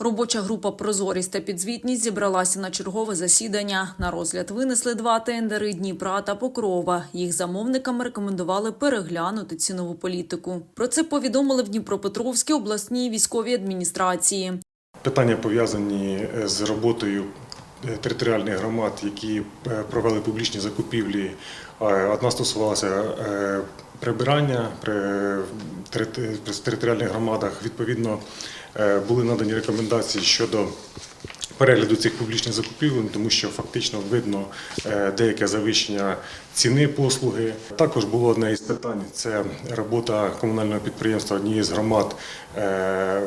Робоча група Прозорість та підзвітність зібралася на чергове засідання. На розгляд винесли два тендери Дніпра та Покрова. Їх замовникам рекомендували переглянути цінову політику. Про це повідомили в Дніпропетровській обласній військовій адміністрації. Питання пов'язані е, з роботою е, територіальних громад, які е, провели публічні закупівлі. Одна стосувалася прибирання при територіальних громадах. Відповідно, е, були надані рекомендації щодо перегляду цих публічних закупівель, тому що фактично видно е, деяке завищення ціни послуги. Також було одне із питань: це робота комунального підприємства однієї з громад е, е,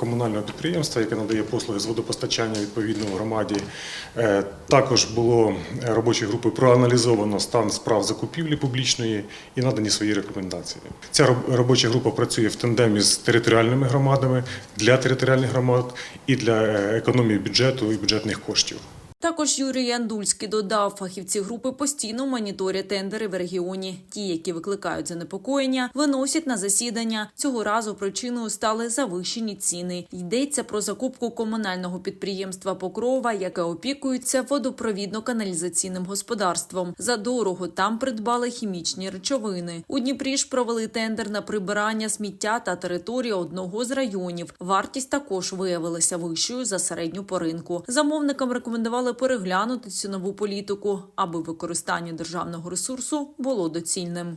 комунального підприємства, яке надає послуги з водопостачання відповідно в громаді. Також було робочою групою проаналізовано стан справ закупівлі публічної і надані свої рекомендації. Ця робоча група працює в тандемі з територіальними громадами для територіальних громад і для е, економії бюджету і бюджетних коштів. Також Юрій Андульський додав, фахівці групи постійно моніторять тендери в регіоні. Ті, які викликають занепокоєння, виносять на засідання. Цього разу причиною стали завищені ціни. Йдеться про закупку комунального підприємства Покрова, яке опікується водопровідно-каналізаційним господарством. За дорого там придбали хімічні речовини. У Дніпрі ж провели тендер на прибирання сміття та територію одного з районів. Вартість також виявилася вищою за середню по ринку. Замовникам рекомендували переглянути цінову політику, аби використання державного ресурсу було доцільним.